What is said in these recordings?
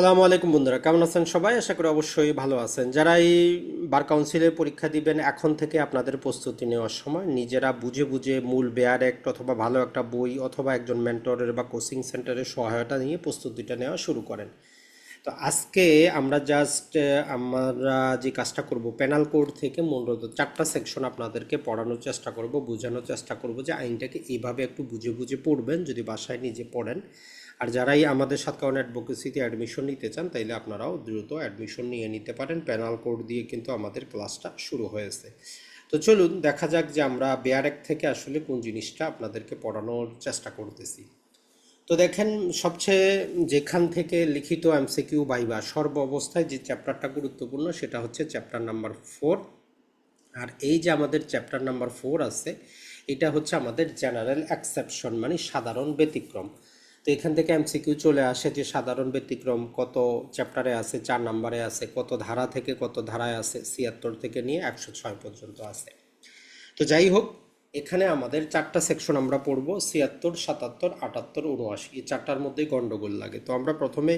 সালামু আলাইকুম বন্ধুরা, কেমন আছেন সবাই? আশা করি অবশ্যই ভালো আছেন। যারা এই বার কাউন্সিলের পরীক্ষা দিবেন, এখন থেকে আপনাদের প্রস্তুতি নেওয়ার সময় নিজেরা বুঝে বুঝে মূল বেয়ার অ্যাক্ট অথবা ভালো একটা বই অথবা একজন মেন্টরের বা কোচিং সেন্টারের সহায়তা নিয়ে প্রস্তুতিটা নেওয়া শুরু করেন। তো আজকে আমরা জাস্ট আমরা যে কাজটা করব পেনাল কোড থেকে মূলত চারটা সেকশন আপনাদেরকে পড়ানোর চেষ্টা করব, বোঝানোর চেষ্টা করব যে আইনটাকে এইভাবে একটু বুঝে বুঝে পড়বেন, যদি বাসায় নিজে পড়েন। আর যারাই আমাদের সাতকাউন অ্যাডভোকেসিতে অ্যাডমিশন নিতে চান, তাইলে আপনারাও দ্রুত অ্যাডমিশন নিয়ে নিতে পারেন। পেনাল কোড দিয়ে কিন্তু আমাদের ক্লাসটা শুরু হয়েছে। তো চলুন, দেখা যাক যে আমরা বেয়ারেক থেকে আসলে কোন জিনিসটা আপনাদেরকে পড়ানোর চেষ্টা করতেছি। তো দেখেন, সবচেয়ে যেখান থেকে লিখিত এমসিকিউ বাইবা সর্ব অবস্থায় যে চ্যাপ্টারটা গুরুত্বপূর্ণ, সেটা হচ্ছে চ্যাপ্টার নাম্বার ফোর আর এই যে আমাদের চ্যাপ্টার নাম্বার ফোর আছে, এটা হচ্ছে আমাদের জেনারেল অ্যাকসেপশন মানে সাধারণ ব্যতিক্রম। তো এখান থেকে এমসিকিউ চলে আসে যে সাধারণ ব্যতিক্রম, কত চ্যাপ্টারে আছে, চার নাম্বারে আছে, কত ধারা থেকে কত ধারায় আছে, ছিয়াত্তর থেকে নিয়ে একশো ছয় পর্যন্ত আছে। তো যাই হোক, এখানে আমাদের চারটা সেকশন আমরা পড়ব, ছিয়াত্তর, সাতাত্তর, আটাত্তর, উনআশি। এই চারটার মধ্যেই গন্ডগোল লাগে। তো আমরা প্রথমে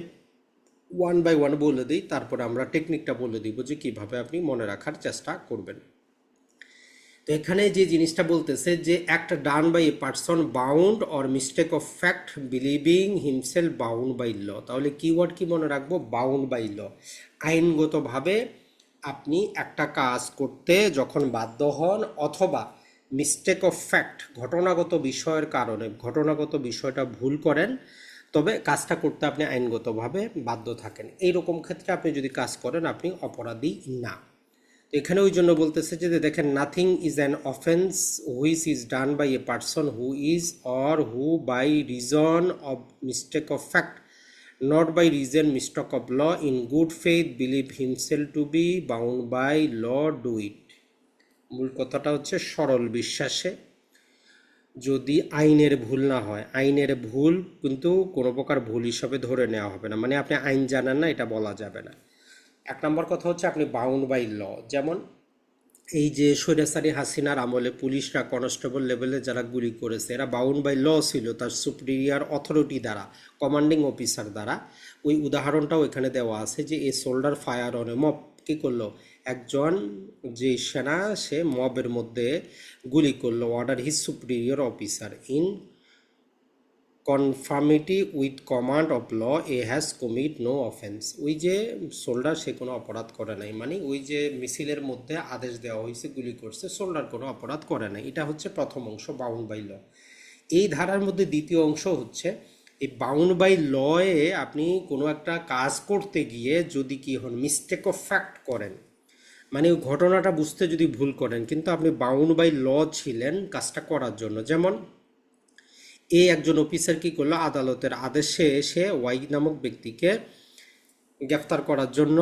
ওয়ান বাই ওয়ান বলে দিই, তারপরে আমরা টেকনিকটা বলে দিব যে কীভাবে আপনি মনে রাখার চেষ্টা করবেন। তো এখানে যে জিনিসটা বলতেছে যে একটা done by a person bound or mistake of fact believing himself bound by law তাহলে কিওয়ার্ড কি মনে রাখব? বাউন্ড বাই ল আইনগতভাবে আপনি একটা কাজ করতে যখন বাধ্য হন অথবা মিস্টেক অফ ফ্যাক্ট ঘটনাগত বিষয়ের কারণে, ঘটনাগত বিষয়টা ভুল করেন, তবে কাজটা করতে আপনি আইনগতভাবে বাধ্য থাকেন। এইরকম ক্ষেত্রে আপনি যদি কাজ করেন, আপনি অপরাধী না। তো এখানে ওই জন্য বলতেছে যে দেখেন nothing is an offence which is done by a person who is or who by reason of mistake of fact not by reason mistake of law in good faith believe himself to be bound by law do it মূল কথাটা হচ্ছে সরল বিশ্বাসে। যদি আইনের ভুল না হয়, আইনের ভুল কিন্তু কোনো প্রকার ভুল হিসাবে ধরে নেওয়া হবে না। মানে আপনি আইন জানেন না, এটা বলা যাবে না। এক নম্বর কথা হচ্ছে আপনি বাউন্ড বাই ল যেমন এই যে স্বৈরাচারী হাসিনার আমলে পুলিশরা কনস্টেবল লেভেলে যারা গুলি করেছে, এরা বাউন্ড বাই ল ছিল তার সুপ্রিয়ার অথরিটি দ্বারা কমান্ডিং অফিসার দ্বারা। ওই উদাহরণটাও এখানে দেওয়া আছে যে এই সোল্ডার ফায়ার অন মব কী করল? একজন যে সেনা, সে মবের মধ্যে গুলি করল order his superior officer in conformity with command of law A has commit no offence ওই যে সোল্ডার সে কোনো অপরাধ করে নাই। মানে ওই যে মিছিলের মধ্যে আদেশ দেওয়া হয়েছে, গুলি করছে সোল্ডার কোনো অপরাধ করে নাই। এটা হচ্ছে প্রথম অংশ বাউন্ড বাই ল এই ধারার মধ্যে দ্বিতীয় অংশ হচ্ছে, এই বাউন্ড বাই লয়ে আপনি কোনো একটা কাজ করতে গিয়ে যদি কি হন মিস্টেক অফ ফ্যাক্ট করেন। মানে ওই ঘটনাটা বুঝতে যদি ভুল করেন, কিন্তু আপনি বাউন্ড বাই ল ছিলেন কাজটা করার জন্য। যেমন এ একজন অফিসার কি করল? আদালতের আদেশে এসে ওয়াই নামক ব্যক্তিকে গ্রেফতার করার জন্য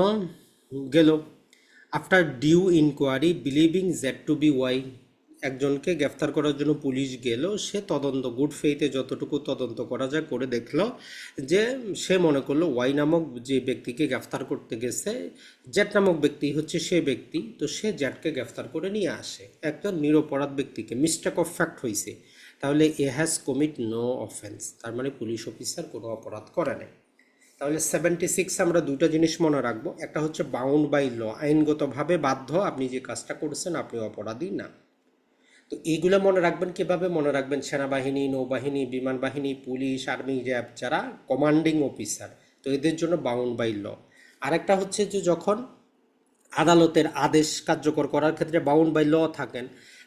গেল। After due inquiry believing Z to be Y একজনকে গ্রেফতার করার জন্য পুলিশ গেল। সে তদন্ত গুড ফেইতে যতটুকু তদন্ত করা যায় করে দেখল যে সে মনে করল ওয়াই নামক যে ব্যক্তিকে গ্রেফতার করতে গেছে জেট নামক ব্যক্তি হচ্ছে সে ব্যক্তি। তো সে জেটকে গ্রেফতার করে নিয়ে আসে। একজন নিরপরাধ ব্যক্তিকে মিস্টেক অফ ফ্যাক্ট হয়েছে তাহলে A has commit no offence তার মানে পুলিশ অফিসার কোনো অপরাধ করে নাই। তাহলে সেভেন্টি সিক্স আমরা দুটো জিনিস মনে রাখব, একটা হচ্ছে বাউন্ড বাই ল আইনগতভাবে বাধ্য আপনি যে কাজটা করছেন আপনি অপরাধী না। তো এইগুলো মনে রাখবেন, কীভাবে মনে রাখবেন? সেনাবাহিনী, নৌবাহিনী, বিমান বাহিনী, পুলিশ আর্মি র্যাব, যারা কমান্ডিং অফিসার তো এদের জন্য বাউন্ড বাই ল আরেকটা হচ্ছে যে যখন আদালতের আদেশ কার্যকর করার ক্ষেত্রে বাউন্ড বাই ল থাকেন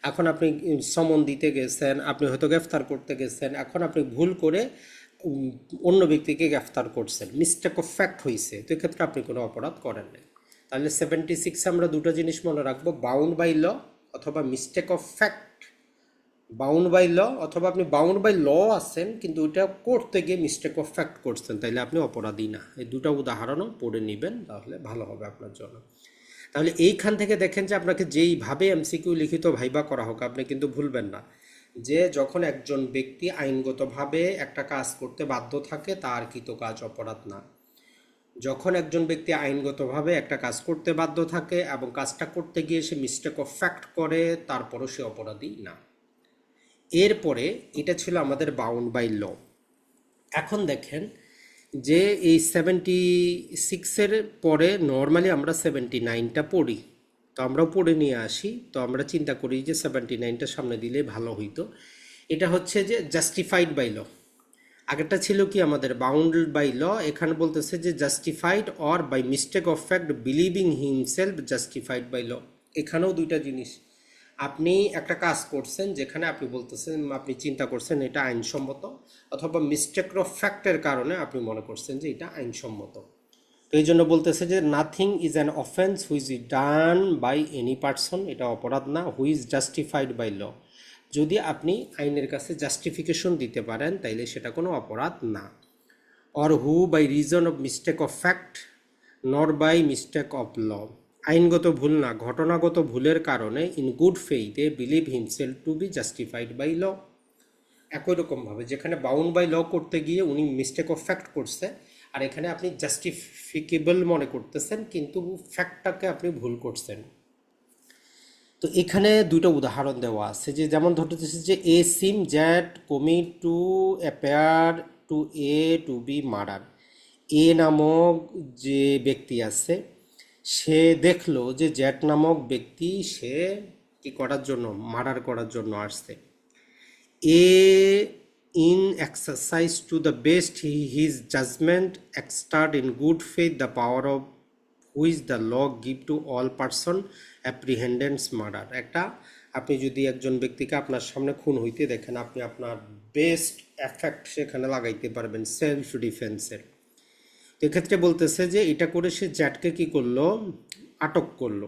এখন আপনি সমন দিতে গেছেন, আপনি হয়তো গ্রেফতার করতে গেছেন, এখন আপনি ভুল করে অন্য ব্যক্তিকে গ্রেফতার করছেন। মিস্টেক অফ ফ্যাক্ট হয়েছে তো এক্ষেত্রে আপনি কোনো অপরাধ করেন নাই। তাহলে সেভেন্টি সিক্সে আমরা দুটো জিনিস মনে রাখব। বাউন্ড বাই ল অথবা mistake of fact bound by law অথবা আপনি বাউন্ড বাই ল আছেন, কিন্তু ওইটা করতে গিয়ে মিস্টেক অফ ফ্যাক্ট করছেন। তাইলে আপনি অপরাধী না। এই দুটো উদাহরণও পড়ে নেবেন, তাহলে ভালো হবে আপনার জন্য। তাহলে এইখান থেকে দেখেন যে আপনাকে যেইভাবে এমসিকিউ লিখিত ভাইবা করা হোক, আপনি কিন্তু ভুলবেন না। যে যখন একজন ব্যক্তি আইনগতভাবে একটা কাজ করতে বাধ্য থাকে, তার কৃত কাজ অপরাধ না। যখন একজন ব্যক্তি আইনগতভাবে একটা কাজ করতে বাধ্য থাকে এবং কাজটা করতে গিয়ে সে মিস্টেক অফ ফ্যাক্ট করে, তারপরও সে অপরাধী না। এরপরে এটা ছিল আমাদের বাউন্ড বাই ল এখন দেখেন যে এই সেভেন্টি সিক্সের পরে নর্মালি আমরা সেভেন্টি নাইনটা পড়ি। তো আমরাও পড়ে নিয়ে আসি। তো আমরা চিন্তা করি যে সেভেন্টি নাইনটা সামনে দিলে ভালো হইতো। এটা হচ্ছে যে জাস্টিফাইড বাই ল আগেরটা ছিল কি আমাদের বাউন্ড বাই ল এখানে বলতেছে যে justified or by mistake of fact believing himself justified by law এখানেও দুইটা জিনিস আপনি একটা কাজ করছেন যেখানে আপনি বলতেছেন, আপনি চিন্তা করছেন এটা আইনসম্মত, অথবা মিস্টেক অফ ফ্যাক্টের কারণে আপনি মনে করছেন যে এটা আইনসম্মত। তো এই জন্য বলতেছে যে nothing is an offence which is done by any person এটা অপরাধ না হুইজ জাস্টিফাইড বাই ল যদি আপনি আইনের কাছে জাস্টিফিকেশন দিতে পারেন, তাইলে সেটা কোনো অপরাধ না। Or who by reason of mistake of fact nor by mistake of law আইনগত ভুল না, ঘটনাগত ভুলের কারণে in good ফেইথে believe himself to be justified by law একই রকমভাবে যেখানে বাউন্ড বাই ল করতে গিয়ে উনি মিস্টেক অফ ফ্যাক্ট করছে, আর এখানে আপনি জাস্টিফিকেবল মনে করতেছেন, কিন্তু ফ্যাক্টটাকে আপনি ভুল করছেন। তো এখানে দুটো উদাহরণ দেওয়া আছে, যে যেমন ধরতেছে যে A sees Z commit to appear to A to be murder A নামক যে ব্যক্তি আছে সে দেখল যে জ্যাট নামক ব্যক্তি সে কি করার জন্য, মার্ডার করার জন্য আসছে। A in exercise to the best he- his judgment exert in good faith the power of which the law give to all person apprehendents murder. একটা, আপনি যদি একজন ব্যক্তিকে আপনার সামনে খুন হইতে দেখেন, আপনি আপনার বেস্ট এফেক্ট সেখানে লাগাইতে পারবেন, সেলফ ডিফেন্সের। এক্ষেত্রে বলতেছে যে এটা করে সে জ্যাটকে কি করল? আটক করল।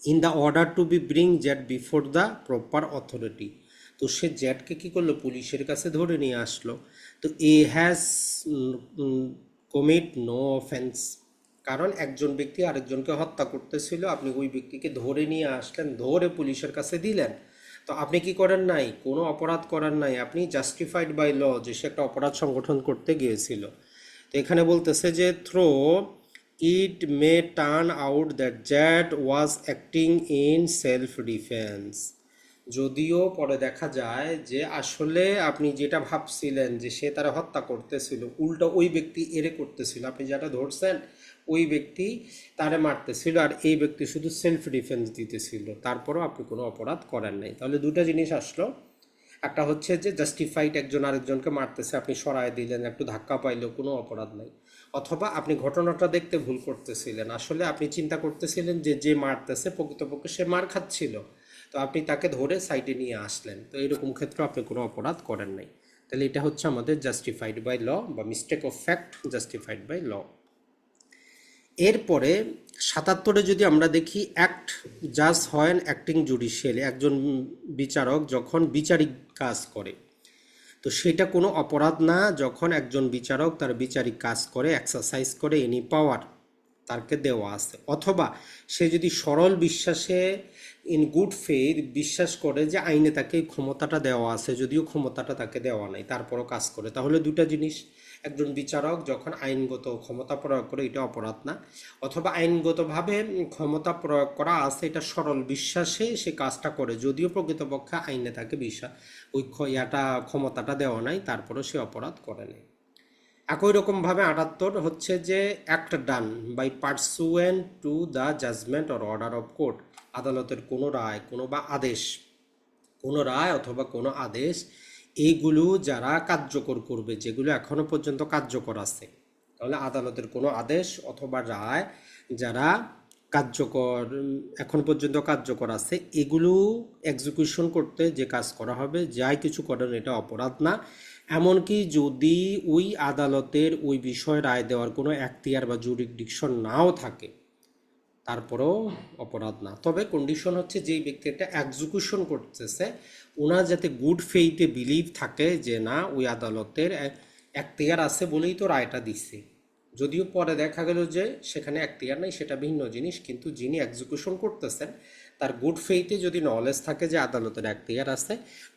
In the order to be bring Z before the proper authority তো সে জ্যাটকে কি করল? পুলিশের কাছে ধরে নিয়ে আসলো। তো A has commit no offence কারণ একজন ব্যক্তি আরেকজনকে হত্যা করতেছিল, আপনি ওই ব্যক্তিকে ধরে নিয়ে আসলেন, ধরে পুলিশের কাছে দিলেন। তো আপনি কি করেন নাই? কোনো অপরাধ করার নাই। আপনি জাস্টিফাইড বাই ল যে সে একটা অপরাধ সংগঠন করতে গিয়েছিল। তো এখানে বলতেছে যে though it may turn out that Z was acting in self defence যদিও পরে দেখা যায় যে, আসলে আপনি যেটা ভাবছিলেন যে, সে তারা হত্যা করতেছিল, উল্টো ওই ব্যক্তি এরে করতেছিল, আপনি যেটা ধরছেন, ওই ব্যক্তি তারে মারতেছিল আর এই ব্যক্তি শুধু সেলফ ডিফেন্স দিতেছিল, তারপরও আপনি কোনো অপরাধ করেন নাই। তাহলে দুটা জিনিস আসলো। একটা হচ্ছে যে জাস্টিফাইড একজন আরেকজনকে মারতেছে, আপনি সরায় দিলেন, একটু ধাক্কা পাইলেও কোনো অপরাধ নাই। অথবা আপনি ঘটনাটা দেখতে ভুল করতেছিলেন, আসলে আপনি চিন্তা করতেছিলেন যে যে মারতেছে, প্রকৃতপক্ষে সে মার খাচ্ছিল। তো আপনি তাকে ধরে সাইডে নিয়ে আসলেন। তো এরকম ক্ষেত্রে আপনি কোনো অপরাধ করেন নাই। তাহলে এটা হচ্ছে আমাদের জাস্টিফাইড বাই ল বা mistake of fact justified by law এরপরে সাতাত্তরে যদি আমরা দেখি অ্যাক্ট জাজ হয় অ্যাক্টিং জুডিশিয়ালি একজন বিচারক যখন বিচারিক কাজ করে। তো সেটা কোনো অপরাধ না, যখন একজন বিচারক তার বিচারিক কাজ করে এক্সারসাইজ করে এনি পাওয়ার তাকে দেওয়া আছে। অথবা সে যদি সরল বিশ্বাসে ইন গুড ফেথ বিশ্বাস করে যে আইনে তাকে ক্ষমতাটা দেওয়া আছে, যদিও ক্ষমতাটা তাকে দেওয়া নাই, তারপরও কাজ করে। তাহলে দুটা জিনিস একজন বিচারক যখন আইনগত ক্ষমতা প্রয়োগ করে, এটা অপরাধ না, অথবা আইনগতভাবে ক্ষমতা প্রয়োগ করা আছে, এটা সরল বিশ্বাসে সে কাজটা করে, যদিও প্রকৃতপক্ষে আইনে তাকে বিশ্বাস ওই ইয়াটা, ক্ষমতাটা দেওয়া নাই, তারপরেও সে অপরাধ করে নেই। একই রকমভাবে আটাত্তর হচ্ছে যে act done by pursuant to the judgment or order of court আদালতের কোনো রায়, কোনো বা আদেশ, কোনো রায় অথবা কোনো আদেশ এইগুলো যারা কার্যকর করবে, যেগুলো এখনও পর্যন্ত কার্যকর আছে, তাহলে আদালতের কোনো আদেশ অথবা রায় যারা কার্যকর, এখন পর্যন্ত কার্যকর আছে, এগুলো এক্সিকিউশন করতে যে কাজ করা হবে, যাই কিছু করেন এটা অপরাধ না। এমনকি যদি ওই আদালতের ওই বিষয়ে রায় দেওয়ার কোনো এখতিয়ার বা জুরিডিকশন নাও থাকে, তারপরেও অপরাধ না। তবে কন্ডিশন হচ্ছে যেই ব্যক্তি একটা এক্সিকিউশন করতেছে ওনার যাতে গুড ফেইতে বিলিভ থাকে যে না, ওই আদালতের এখতিয়ার আছে বলেই তো রায়টা দিচ্ছে যদিও পরে দেখা গেল যে সেখানে এখতিয়ার নেই, সেটা ভিন্ন জিনিস, কিন্তু যিনি এক্সিকিউশন করতেছেন, তার গুড ফেইতে যদি নলেজ থাকে যে আদালতের এখতিয়ার আছে,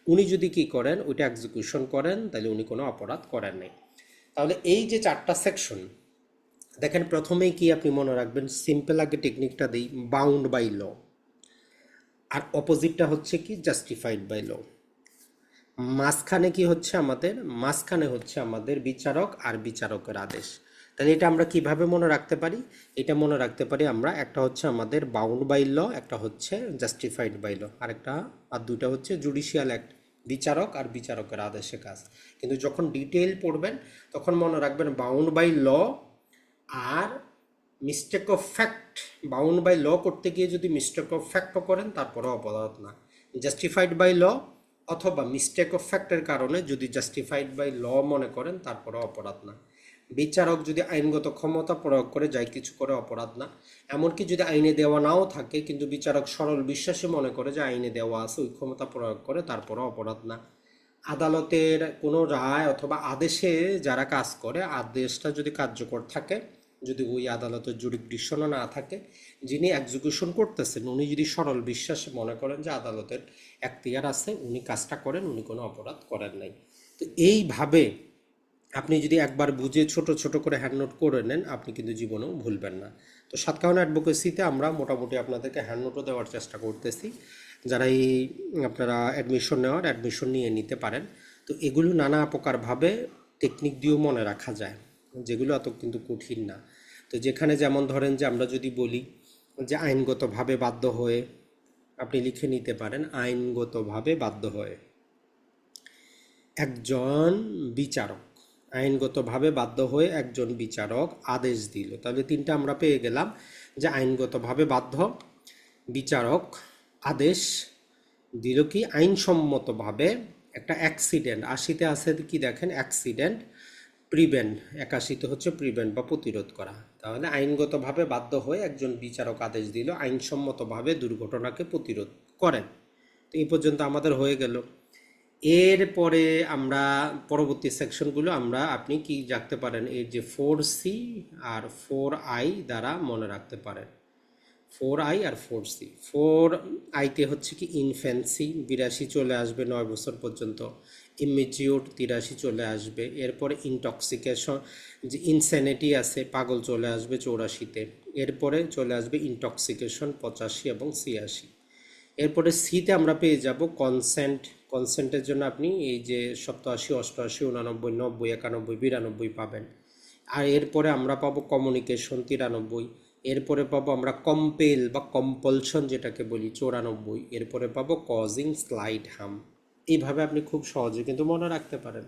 উনি যদি কি করেন, ওইটা এক্সিকিউশন করেন, তাহলে উনি কোনো অপরাধ করেন নাই। তাহলে এই যে চারটা সেকশন দেখেন প্রথমেই কি আপনি মনে রাখবেন সিম্পল আগে টেকনিকটা দিই বাউন্ড বাই ল আর অপোজিটটা হচ্ছে কি জাস্টিফাইড বাই ল মাঝখানে কি হচ্ছে আমাদের? মাঝখানে হচ্ছে আমাদের বিচারক আর বিচারকের আদেশ। তাহলে এটা আমরা কীভাবে মনে রাখতে পারি? এটা মনে রাখতে পারি আমরা, একটা হচ্ছে আমাদের বাউন্ড বাই ল একটা হচ্ছে জাস্টিফাইড বাই ল আর একটা আর দুটা হচ্ছে জুডিশিয়াল অ্যাক্ট বিচারক আর বিচারকের আদেশে কাজ। কিন্তু যখন ডিটেইল পড়বেন, তখন মনে রাখবেন bound by law R mistake of fact bound by law করতে গিয়ে যদি মিস্টেক অফ ফ্যাক্টও করেন তারপরে অপরাধ না। জাস্টিফাইড বাই ল অথবা মিস্টেক অফ ফ্যাক্টের কারণে যদি জাস্টিফাইড বাই ল মনে করেন, তারপরেও অপরাধ না। বিচারক যদি আইনগত ক্ষমতা প্রয়োগ করে, যাই কিছু করে, অপরাধ না। এমনকি যদি আইনে দেওয়া নাও থাকে, কিন্তু বিচারক সরল বিশ্বাসে মনে করে যে আইনে দেওয়া আছে, ওই ক্ষমতা প্রয়োগ করে, তারপরও অপরাধ না। আদালতের কোনো রায় অথবা আদেশে যারা কাজ করে, আদেশটা যদি কার্যকর থাকে যদি ওই আদালতের জুরিকডিকশনও না থাকে, যিনি এক্সিকিউশন করতেছেন, উনি যদি সরল বিশ্বাসে মনে করেন যে আদালতের এখতিয়ার আছে, উনি কাজটা করেন, উনি কোনো অপরাধ করেন নাই। তো এইভাবে আপনি যদি একবার বুঝে ছোট ছোট করে হ্যান্ড নোট করে নেন, আপনি কিন্তু জীবনেও ভুলবেন না। তো সাতকাহন অ্যাডভোকেসিতে আমরা মোটামুটি আপনাদেরকে হ্যান্ড নোটও দেওয়ার চেষ্টা করতেছি। যারা এই আপনারা অ্যাডমিশন নেওয়ার অ্যাডমিশন নিয়ে নিতে পারেন। তো এগুলো নানা প্রকারভাবে টেকনিক দিয়েও মনে রাখা যায়। যেগুলো অত কিন্তু কঠিন না। তো যেখানে যেমন ধরেন যে আমরা যদি বলি যে আইনগতভাবে বাধ্য হয়ে আপনি লিখে নিতে পারেন, আইনগতভাবে বাধ্য হয়ে। একজন বিচারক, আইনগতভাবে বাধ্য হয়ে একজন বিচারক আদেশ দিল। তাহলে তিনটা আমরা পেয়ে গেলাম যে আইনগতভাবে বাধ্য বিচারক আদেশ দিল কি? আইনসম্মতভাবে একটা অ্যাক্সিডেন্ট। আশিতে আছে কি দেখেন? অ্যাক্সিডেন্ট প্রিভেন্ট একাশিতে হচ্ছে প্রিভেন্ট বা প্রতিরোধ করা। তাহলে আইনগতভাবে বাধ্য হয়ে একজন বিচারক আদেশ দিল, আইনসম্মতভাবে দুর্ঘটনাকে প্রতিরোধ করেন। তো এই পর্যন্ত আমাদের হয়ে গেল। এরপরে আমরা, পরবর্তী সেকশনগুলো আমরা, আপনি কি রাখতে পারেন এর যে ফোর সি আর ফোর আই দ্বারা মনে রাখতে পারেন। ফোর আই আর ফোর সি। ফোর আইতে হচ্ছে কি ইনফ্যান্সি বিরাশি চলে আসবে নয় বছর পর্যন্ত। ইমিজিওর তিরাশি চলে আসবে। এরপরে ইনটক্সিকেশন যে ইনসেনিটি আছে, পাগল চলে আসবে চৌরাশিতে। এরপরে চলে আসবে ইনটক্সিকেশন পঁচাশি এবং ছিয়াশি। এরপরে সিতে আমরা পেয়ে যাব কনসেন্ট কনসেন্টের জন্য আপনি এই যে সপ্তাশি, অষ্টআশি, উনানব্বই, নব্বই, একানব্বই, বিরানব্বই পাবেন। আর এরপরে আমরা পাবো কমিউনিকেশন তিরানব্বই। এরপরে পাবো আমরা কম্পেল বা কম্পালশন যেটাকে বলি, চৌরানব্বই। এরপরে পাবো কজিং স্লাইড হাম এইভাবে আপনি খুব সহজে কিন্তু মনে রাখতে পারেন।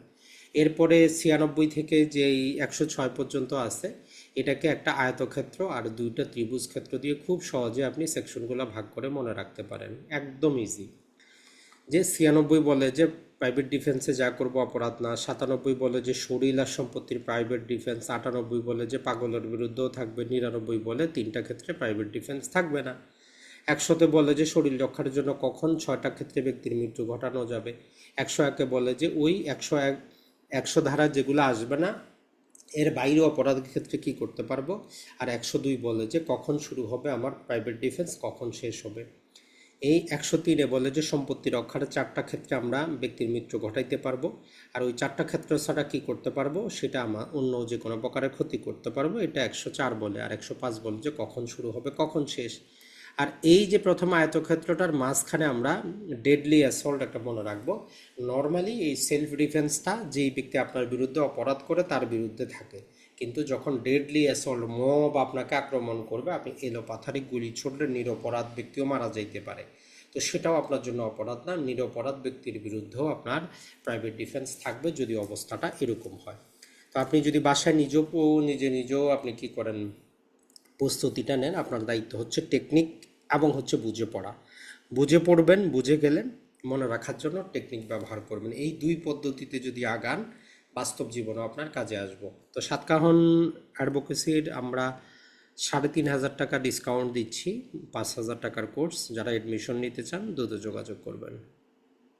এরপরে ছিয়ানব্বই থেকে যেই একশো ছয় পর্যন্ত আছে, এটাকে একটা আয়তক্ষেত্র আর দুইটা ত্রিভুজ ক্ষেত্র দিয়ে খুব সহজে আপনি সেকশনগুলো ভাগ করে মনে রাখতে পারেন। একদম ইজি যে ছিয়ানব্বই বলে যে প্রাইভেট ডিফেন্সে যা করব অপরাধ না। সাতানব্বই বলে যে শরীর আর সম্পত্তির প্রাইভেট ডিফেন্স আটানব্বই বলে যে পাগলের বিরুদ্ধেও থাকবে, নিরানব্বই বলে তিনটা ক্ষেত্রে প্রাইভেট ডিফেন্স থাকবে না। একশোতে বলে যে শরীর রক্ষার জন্য কখন ছয়টা ক্ষেত্রে ব্যক্তির মৃত্যু ঘটানো যাবে। একশো একে বলে যে ওই একশো এক একশো ধারা যেগুলো আসবে না, এর বাইরে অপরাধের ক্ষেত্রে কি করতে পারব? আর একশো দুই বলে যে কখন শুরু হবে আমার প্রাইভেট ডিফেন্স কখন শেষ হবে? এই একশো তিনে বলে যে সম্পত্তি রক্ষার চারটা ক্ষেত্রে আমরা ব্যক্তির মৃত্যু ঘটাইতে পারব। আর ওই চারটা ক্ষেত্র ছাড়া কী করতে পারব? সেটা আমার অন্য যে কোনো প্রকারের ক্ষতি করতে পারব। এটা একশো চার বলে আর একশো পাঁচ বলে যে কখন শুরু হবে, কখন শেষ। আর এই যে প্রথম আয়তক্ষেত্রটার মাঝখানে আমরা ডেডলি অ্যাসল্ট একটা মনে রাখব। নর্মালি এই সেলফ ডিফেন্সটা যেই ব্যক্তি আপনার বিরুদ্ধে অপরাধ করে, তার বিরুদ্ধে থাকে। কিন্তু যখন ডেডলি অ্যাসল্ট মব আপনাকে আক্রমণ করবে, আপনি এলোপাথারিক গুলি ছড়লে নিরপরাধ ব্যক্তিও মারা যাইতে পারে। তো সেটাও আপনার জন্য অপরাধ না, নিরপরাধ ব্যক্তির বিরুদ্ধেও আপনার প্রাইভেট ডিফেন্স থাকবে যদি অবস্থাটা এরকম হয়। তো আপনি যদি বাসায় নিজেও নিজে নিজেও আপনি কি করেন, প্রস্তুতিটা নেন, আপনার দায়িত্ব হচ্ছে টেকনিক এবং হচ্ছে বুঝে পড়া। বুঝে পড়বেন, বুঝে গেলেন, মনে রাখার জন্য টেকনিক ব্যবহার করবেন। এই দুই পদ্ধতিতে যদি আগান বাস্তব জীবনে আপনার কাজে আসব। তো সাতকাহন অ্যাডভোকেসির আমরা সাড়ে তিন হাজার টাকা ডিসকাউন্ট দিচ্ছি, পাঁচ হাজার টাকার কোর্স যারা এডমিশন নিতে চান দ্রুত যোগাযোগ করবেন।